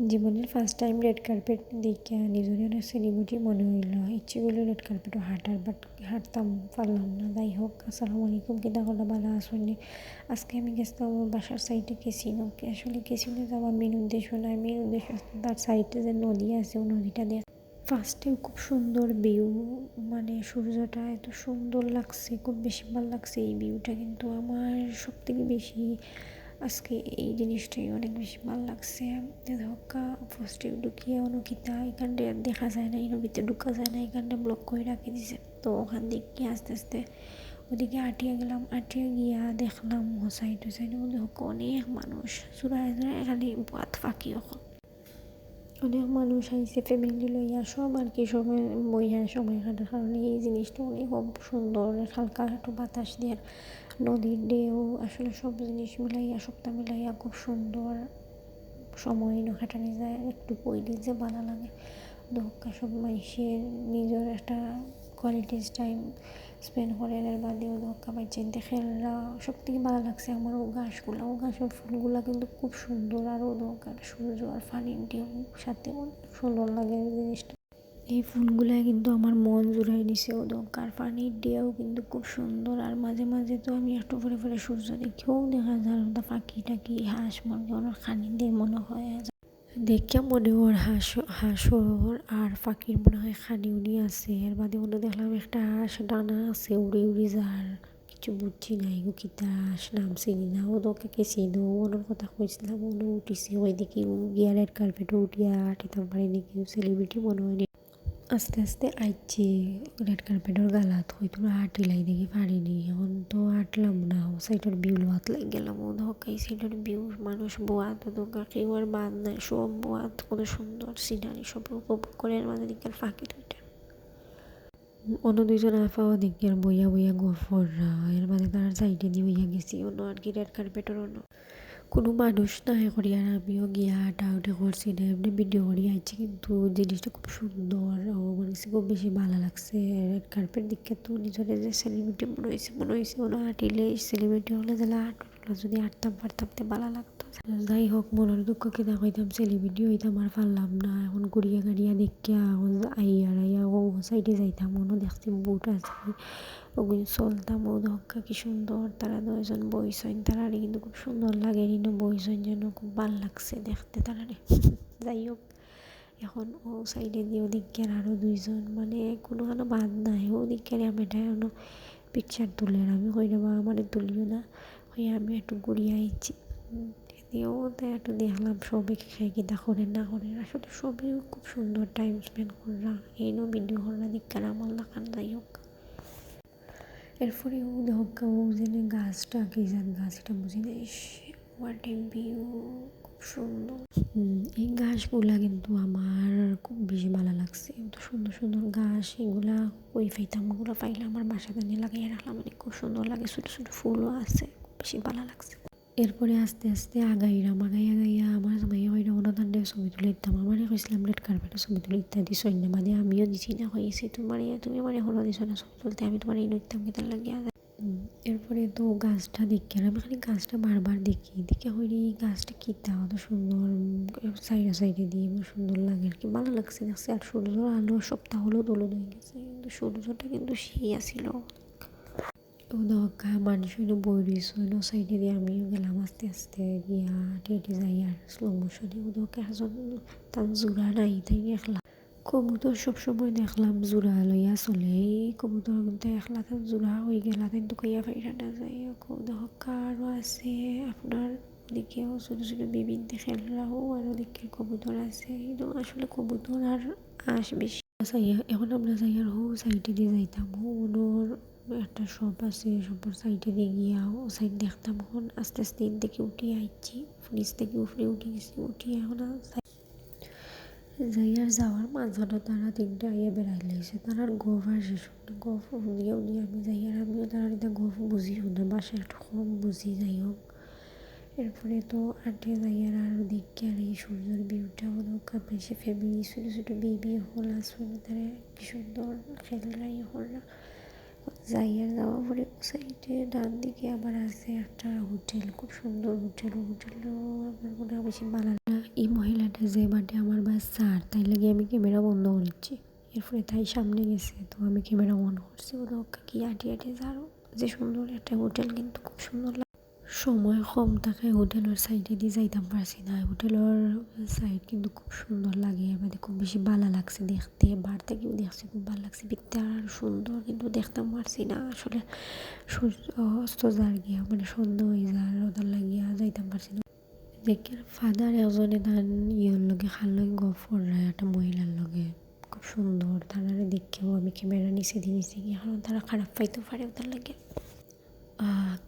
জীবনের first time red carpet দেখে নিজের অনেক সেলিব্রিটি মনে হইল। ইচ্ছে করল রেড কার্পেটও হাঁটার বাট হাঁটতাম, পারলাম না। যাই হোক, আসসালামু আলাইকুম কিতা করলে ভালো আসুনি আজকে আমি গেছিলাম বাসার সাইডে কেসিনো আসলে কেসিনো যাওয়ার মেন উদ্দেশ্য নয় মেন উদ্দেশ্য তার সাইডে যে নদী আছে, ওই নদীটা দেখ ফার্স্টে খুব সুন্দর ভিউ মানে সূর্যটা এত সুন্দর লাগছে, খুব বেশি ভালো লাগছে এই ভিউটা কিন্তু আমার সব থেকে বেশি আজকে এই জিনিসটাই অনেক বেশি ভালো লাগছে। ধক্কা ফার্স্টে ঢুকিয়ে অনুকিতা এখানটা দেখা যায় না ভিতরে ঢুকা যায় না এখানটা ব্লক করে রাখি দিছে। তো ওখান দিকে আস্তে আস্তে ওদিকে আটিয়া গেলাম, আটিয়া গিয়া দেখলাম হোসাইড হোসাইডের মধ্যে অনেক মানুষ। চূড়ায় খালি বাদ ফাঁকি এখন অনেক মানুষ আইসে ফ্যামিলি লইয়া, সব আর কি সময় বইয়া, সময় কাটার কারণে এই জিনিসটা অনেক সুন্দর। হালকা একটু বাতাস দিয়ে, নদীর ঢেউ, আসলে সব জিনিস মিলাইয়া সপ্তাহ মিলাইয়া খুব সুন্দর। সময় কাটানো যায়, একটু পইলে যে ভালো লাগে। দক্ষা সব মাইসের নিজের একটা কোয়ালিটিস টাইম স্পেন্ড করে এর বাদে বাদেও দোকা পাইছেন খেলরা সব থেকে ভালো লাগছে আমার ও গাছগুলা ও গাছের ফুলগুলা কিন্তু খুব সুন্দর আর ও দোকান সূর্য আর ফানির ঢেউ সাথে অনেক সুন্দর লাগে জিনিসটা। এই ফুলগুলা কিন্তু আমার মন জুড়াই নিছে ও দরকার পানির দিয়েও কিন্তু খুব সুন্দর। আর মাঝে মাঝে তো আমি একটু পরে পরে সূর্য দেখেও দেখা যায় পাখি টাকি হাঁস মুরগি ওর খানি দিয়ে মনে হয়। দেখে মনে ওর হাঁস হাঁসর আর পাখির মনে হয় খানি উনি আছে। এর বাদে মনে দেখলাম একটা হাঁস, ডানা আছে, উড়ে উড়ে যার। কিছু বুঝছি নাই গো কিতা হাঁস নাম চিনি না। ও তোকে কে চিনো ওনার কথা কইছিলাম উনি উঠিছে। ওই দিকে গিয়া রেড কার্পেটে উঠিয়া আটিতাম পারি নাকি সেলিব্রিটি মনে হয় আস্তে আস্তে আইছে রেড কার্পেটের গালাত হয়তো হাঁটিলাই দেখি পারিনি। এখন তো হাঁটলাম না, ও সাইডের ভিউ লোয়াত লাগ গেলাম, ও ধকাই সাইডের ভিউ মানুষ বোয়াত দোকা কেউ আর বাদ নাই, সব বোয়াত, কত সুন্দর সিনারি সব উপভোগ করে মাঝে দিকের ফাঁকি দুইটা অন্য দুইজন আফা ওদিকের বইয়া বইয়া গফররা, এর মাঝে তার সাইডে দিয়ে বইয়া গেছি, অন্য আর কি রেড কার্পেটের অন্য। কোনো মানুষ না করি আর আমিও গিয়া হাঁটা উঠে করছি না এমনি ভিডিও করি, আইছি কিন্তু জিনিসটা খুব সুন্দর। ও মানে খুব বেশি ভালো লাগছে। কার্পেট দিকে তো নিজের যে সেলিব্রিটি মনে হয়েছে মনে হয়েছে মনে হাঁটিলে সেলিব্রিটি হলে যেন হাঁটলো যদি হাঁটতাম, পারতাম, তো ভালো লাগতো। যাই হোক, মনের দুঃখ কিনা হইতাম সেলিব্রিটি হইতাম, আর পারলাম না। এখন গুড়িয়া গাড়িয়া দেখিয়া, এখন আইয়া আইয়া ও সাইডে যাইতাম মনে দেখছি বুট আছে। ওগুলো চলতাম, ও দক্কা কি সুন্দর। তারা দুজন বইছেন তারা কিন্তু খুব সুন্দর লাগে, কিন্তু বইছেন যেন খুব ভালো লাগছে দেখতে তারা যাই হোক, এখন ও সাইডে দিয়ে ওদিকের আরও দুইজন মানে কোনো কোনো বাদ নাই। ওদিকের আমি এটা পিকচার তুলে আমি হই না বা আমার তুলিও না। হয়ে আমি একটু ঘুরিয়ে আইছি। দিয়েও একটু দেখলাম সবে কিনা করে না করে। আসলে সবই খুব সুন্দর টাইম স্পেন্ড করলাম এই নো ভিডিও করলাম দিককার আমার লাগান যাই হোক। এরপরে ও দেখা, ও যেন গাছটা কি যান গাছ এটা বুঝি না। হোয়াট ভিউ খুব সুন্দর। এই গাছগুলা কিন্তু আমার খুব বেশি ভালো লাগছে। এত সুন্দর সুন্দর গাছ, এগুলা ওই ফাইতাম ওগুলো পাইলে আমার বাসাতে নিয়ে লাগিয়ে রাখলাম। মানে খুব সুন্দর লাগে, ছোটো ছোটো ফুলও আছে। বেশি ভালো লাগছে। এরপরে আস্তে আস্তে আগাইরাম আগাই আগাইয়া আমার মাইয়া হইরা অনুদানটা ছবি তুলে দিতাম। আমার কইছিলাম, রেড কার্পেটে ছবি তুলে ইত্যাদি সৈন্য বাদে আমিও দিছি না হয়েছে তোমার তুমি আমার এখনও দিছ না ছবি তুলতে, আমি তোমার এই নৃত্যাম কেতার লাগিয়া এরপরে তো গাছটা দেখি আর আমি খালি গাছটা বারবার দেখি দেখে হইলে এই গাছটা কিতা, অত সুন্দর, সাইডে সাইডে দিয়ে আমার সুন্দর লাগে আর কি, ভালো লাগছে দেখছে আর সূর্য আলো সপ্তাহ হলো দোলন হয়ে গেছে, কিন্তু সূর্যটা কিন্তু সেই আসিল তো দরকা মানুষ হইল বই রয়েছে হইল সাইডে দিয়ে আমিও গেলাম আস্তে আস্তে গিয়া টেটে যাই আর স্লো মোশনে ওদেরকে একজন তার জোড়া নাই তাই একলা কবুতর সবসময় দেখলাম জোড়া লইয়া চলে এই কবুতর কিন্তু একলা তার জোড়া হয়ে গেলা কিন্তু কইয়া ফাইরা না যাই দরকা আরও আছে আপনার ওদিকেও ছোটো ছোটো বিভিন্ন খেলরাও আর ওদিকে কবুতর আছে কিন্তু আসলে কবুতর আর আস বেশি এখন আমরা যাই আর হো সাইডে দিয়ে যাইতাম হো ওনোর একটা শপ আছে শপের সাইডে দিয়ে গিয়া ও সাইড দেখতাম এখন আস্তে আস্তে এর থেকে উঠে আইছি। ফ্রিজ থেকে উপরে উঠে গেছি, উঠে এখন যাই আর যাওয়ার মাঝখানে তারা তিনটা আইয়া বেড়াই লাগছে তারার গফ আর শেষ গফ উনিয়ে উনি আমি যাই, আর আমিও তারা এটা গফ বুঝি শুনে, বাসায় একটু কম বুঝি, যাই হোক। এরপরে তো আটে যাই, আর আর দেখি, আর এই সুন্দর ভিউটা ওদের বেশি ফ্যামিলি ছোটো ছোটো বেবি হল আসলে তারা কি সুন্দর খেলরাই হল। না যাইয়ার যাওয়া পরে সাইডে ডান দিকে আবার আছে একটা হোটেল, খুব সুন্দর হোটেল। হোটেল আমার মনে হয় বেশি ভালো এই মহিলাটা যে বাটে আমার বাস স্যার তাই লাগে আমি ক্যামেরা বন্ধ করেছি। এরপরে তাই সামনে গেছে, তো আমি ক্যামেরা অন করছি দক্কা কি আটি আটি যারো যে সুন্দর একটা হোটেল, কিন্তু খুব সুন্দর সময় কম থাকে, হোটেলের সাইডে দিয়ে যাইতাম পারছি না। হোটেলের সাইড কিন্তু খুব সুন্দর লাগে মানে খুব বেশি ভালো লাগছে দেখতে। বার থেকেও দেখছি খুব ভালো লাগছে, দেখতে আর সুন্দর কিন্তু দেখতাম পারছি না। আসলে সূর্য অস্ত যার গিয়া মানে সন্ধ্যা হয়ে যার ওদের লাগিয়া যাইতাম পারছি না। দেখে ফাদার এজনে তার ইয়ের লগে খাল লগে গপ একটা মহিলার লগে। খুব সুন্দর তারা দেখেও আমি ক্যামেরা নিচে দিয়ে নিচে গিয়ে, কারণ তারা খারাপ পাইতেও পারে ওদের লাগে।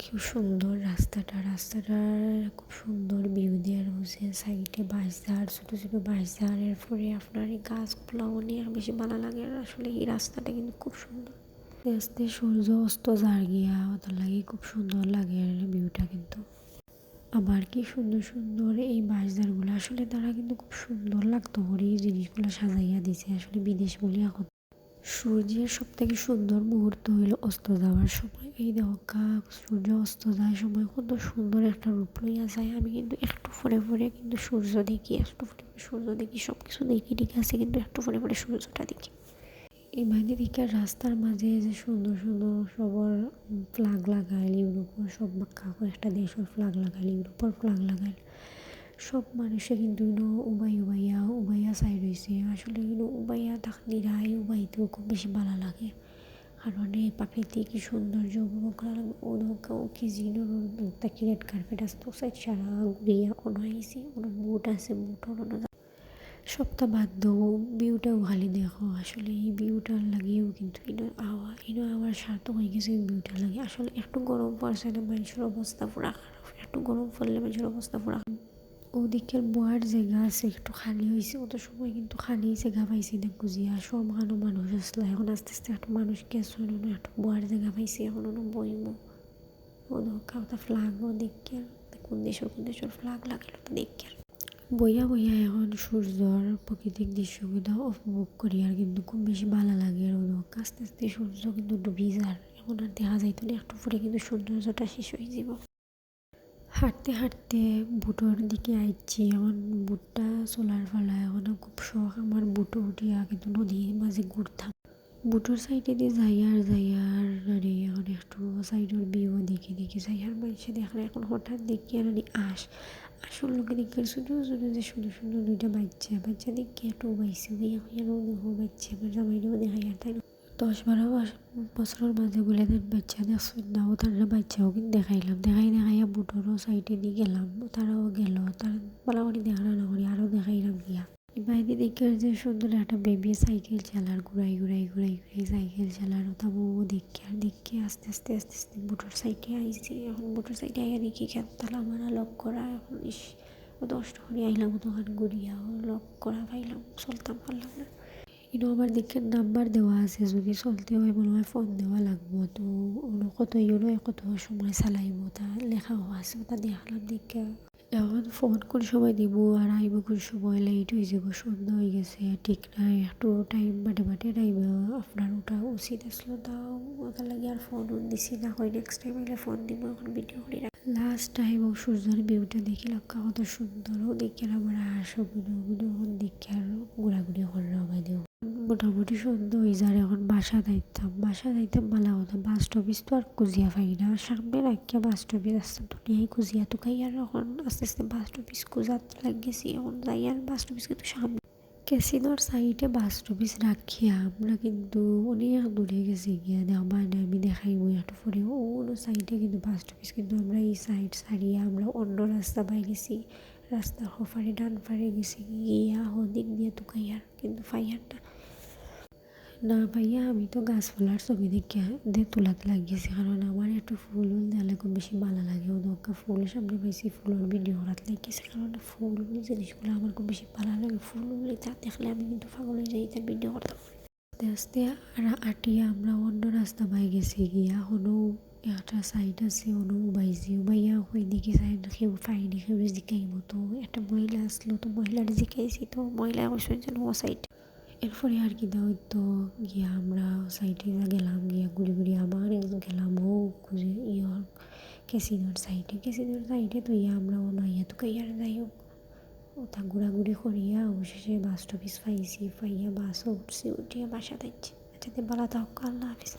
খুব সুন্দর রাস্তাটা। রাস্তাটার খুব সুন্দর ভিউ দেওয়া রয়েছে সাইডে বাঁশঝাড় ছোটো ছোটো বাঁশঝাড় এরপরে আপনার এই গাছগুলো অনেক বেশি ভালো লাগে। আসলে এই রাস্তাটা কিন্তু খুব সুন্দর। আস্তে আস্তে সূর্য অস্ত যার গিয়া ওটার লাগে খুব সুন্দর লাগে আর ভিউটা কিন্তু। আবার কি সুন্দর সুন্দর এই বাঁশঝাড়গুলো আসলে তারা কিন্তু খুব সুন্দর লাগতো করে এই জিনিসগুলো সাজাইয়া দিছে। আসলে বিদেশ বলি এখন সূর্যের সব থেকে সুন্দর মুহূর্ত হইল অস্ত যাওয়ার সময়। এই দেখা সূর্য অস্ত যাওয়ার সময়, কত সুন্দর একটা রূপ লইয়া যায়। আমি কিন্তু একটু পরে পরে কিন্তু সূর্য দেখি, একটু পরে সূর্য দেখি সব কিছু দেখি, ঠিক আছে, কিন্তু একটু পরে পরে সূর্যটা দেখি। এই বাইরে দিকে রাস্তার মাঝে যে সুন্দর সুন্দর সবার ফ্লাগ লাগাইল, ইউরোপর সব একটা দেশের ফ্লাগ লাগাইল, ইউরোপর ফ্লাগ লাগাইল। সব মানুষে কিন্তু উবাই উবাইয়া উবাইয়া চাই রয়েছে আসলে ইনো উবাইয়া থাকলিরাই উবাইতেও খুব বেশি ভালো লাগে। কারণ এই প্রাকৃতিক সৌন্দর্য উপভোগ করা লাগে ওদকা ও কি জিনো রেড কার্পেট আসতো সাইড সারা ঘুরিয়া কোনো আইসি, কোনো বুট আছে বুট অন্য সপ্তাহ বাদ দেবো ভিউটাও খালি দেখো। আসলে এই ভিউটার লাগিয়েও কিন্তু ইনো আওয়া ইনো আওয়ার স্বার্থ হয়ে গেছে এই ভিউটার লাগে। আসলে একটু গরম পড়ছে না, মানুষের অবস্থা পুরা খারাপ। একটু গরম পড়লে মানুষের অবস্থা পুরা ওদিকের বয়ার জায়গা আছে, একটু খালি হয়েছে অত সময় কিন্তু খালি জায়গা পাইছি না গুজিয়া সব মানুষ মানুষ আসলো। এখন আস্তে আস্তে একটা মানুষ গেছে একটু বয়ার জায়গা পাইছি। এখন অন্য বইমো ও কাউটা ফ্লাগ দেখি। কোন দেশের কোন দেশের ফ্লাগ লাগিল দেখি। বইয়া বইয়া এখন সূর্যর প্রাকৃতিক দৃশ্যগুলো উপভোগ করি, আর কিন্তু খুব বেশি ভালো লাগে আর ওদের আস্তে আস্তে সূর্য কিন্তু ডুবি যার এখন আর দেখা যাইতো না। একটু পরে কিন্তু সৌন্দর্যটা শেষ হয়ে যাব হাঁটতে হাঁটতে বুটোর দিকে আইছি। এখন বুটটা চলার ফলে, এখন খুব শখ আমার বুটো উঠিয়া কিন্তু নদীর মাঝে ঘুরতাম। বুটোর সাইডে দিয়ে যাই আর যাই আর মানে এখন একটু সাইডের বিও দেখি দেখি যাই আর মানুষে দেখলে এখন হঠাৎ দেখি আর আস আসল লোকে দেখি ছোটো ছোটো যে সুন্দর সুন্দর দুইটা বাচ্চা বাচ্চা দেখি একটু বাইছে ওই এখন বাচ্চা, আমার জামাইটাও দেখাই আর তাই দশ বারো বছরের মাঝে বলে দেন বাচ্চা দেখছেন না ও তারা বাচ্চাও কিন্তু দেখাইলাম দেখাই দেখাইয়া বুটোরও সাইডে দিয়ে গেলাম তারাও গেল তারা বলা করি দেখা না করি আরও দেখাইলাম গিয়া বাইরে দেখে যে সুন্দর একটা বেবি সাইকেল চালার ঘুরাই ঘুরাই ঘুরাই ঘুরাই সাইকেল চালার ওটা বউ দেখে আর দেখে আস্তে আস্তে আস্তে আস্তে বুটোর সাইডে আইছে এখন বুটোর সাইডে আইয়া দেখি খেত তালা মারা লক করা এখন ইস ও দশটা করে আইলাম দোকান ঘুরিয়া লক করা পাইলাম, চলতাম পারলাম না কিন্তু আমার দিকে নাম্বার দেওয়া আছে, যদি চলতে হয়, মনে হয় ফোন দেওয়া লাগবো। তো কত ইউরো কত সময় চালাইব, তা লেখাও আছে, তা দেখালাম দিকে। এখন ফোন কোন সময় দিব, আর আইব কোন সময়? লেট হয়ে যাব, সন্ধ্যা হয়ে গেছে, ঠিক নাই, একটু টাইম বাটে বাটে টাইম আপনার ওটা উচিত আসলো, তাও ওটা লাগে আর ফোন দিছি না হয় নেক্সট টাইম আইলে ফোন দিব, এখন ভিডিও করে লাস্ট টাইম ও সূর্যের ভিউটা দেখি লক্ষ্য কত সুন্দর ও দেখে আমার আসো গুলো গুলো দেখে আর ঘোরাঘুরি করে রবাই দেব মোটামুটি সুন্দর হয়ে যায় এখন বাসা যাইতাম। বাসা যাইতাম ভালো হতো বাস স্টপিস তো আর কুজিয়া পাই না। সামনে রাখিয়া বাস স্টপিস আসতাম তো নিয়ে কুজিয়া তো খাই আর এখন আস্তে আস্তে বাস স্টপিস কুজাত লাগিয়েছি এখন যাই আর বাস স্টপিস কিন্তু সামনে। ক্যাসিনোর সাইডে বাস স্টপিস রাখিয়া আমরা কিন্তু অনেক দূরে গেছি গিয়া। আমার আমি দেখাইব একটু পরে। অন্য সাইডে কিন্তু বাস স্টপিস কিন্তু আমরা এই সাইড সারিয়ে আমরা অন্য রাস্তা পাই গেছি। রাস্তা হফারে ডান ফারে গেছি। গিয়া হদিক দিয়ে তুকাইয়ার কিন্তু ফাইয়ার না। ভাইয়া, আমি তো গাছপালার ছবি দেখে দিয়ে তোলাতে লাগিয়েছি, কারণ আমার একটু ফুল দিলে খুব বেশি ভালো লাগে। ও দরকার ফুল, সামনে পাইছি ফুলের ভিডিও করাতে লাগিয়েছি, কারণ ফুল জিনিসগুলো আমার খুব বেশি ভালো লাগে। ফুলগুলি তা দেখলে আমি কিন্তু পাগল হয়ে যাই তার ভিডিও করতাম। আস্তে আস্তে আটিয়া আমরা অন্য রাস্তা পাই গেছি, গিয়া হনো একটা সাইড আছে অনু উবাইছি উবাইয়া ওই দিকে সাইড কেউ পাইনি কেউ জিকাইব তো একটা মহিলা আসলো, তো মহিলার জিকাইছি তো মহিলা অবশ্যই যেন ও সাইড এরপরে আর কি দাও তো গিয়া আমরা সাইডে গেলাম, গিয়া ঘুরে ঘুরে আবার গেলাম, ও খুঁজে ইয়র ক্যাসিনোর সাইডে ক্যাসিনোর সাইডে তো ইয়া আমরা অন্য ইয়া তো আর যাই হোক। ওটা ঘোরাঘুরি করিয়া অবশেষে বাস স্টপিস পাইছি পাইয়া বাসও উঠছি, উঠিয়া বাসা যাচ্ছি আচ্ছা বালা থাক আল্লাহ হাফিজ।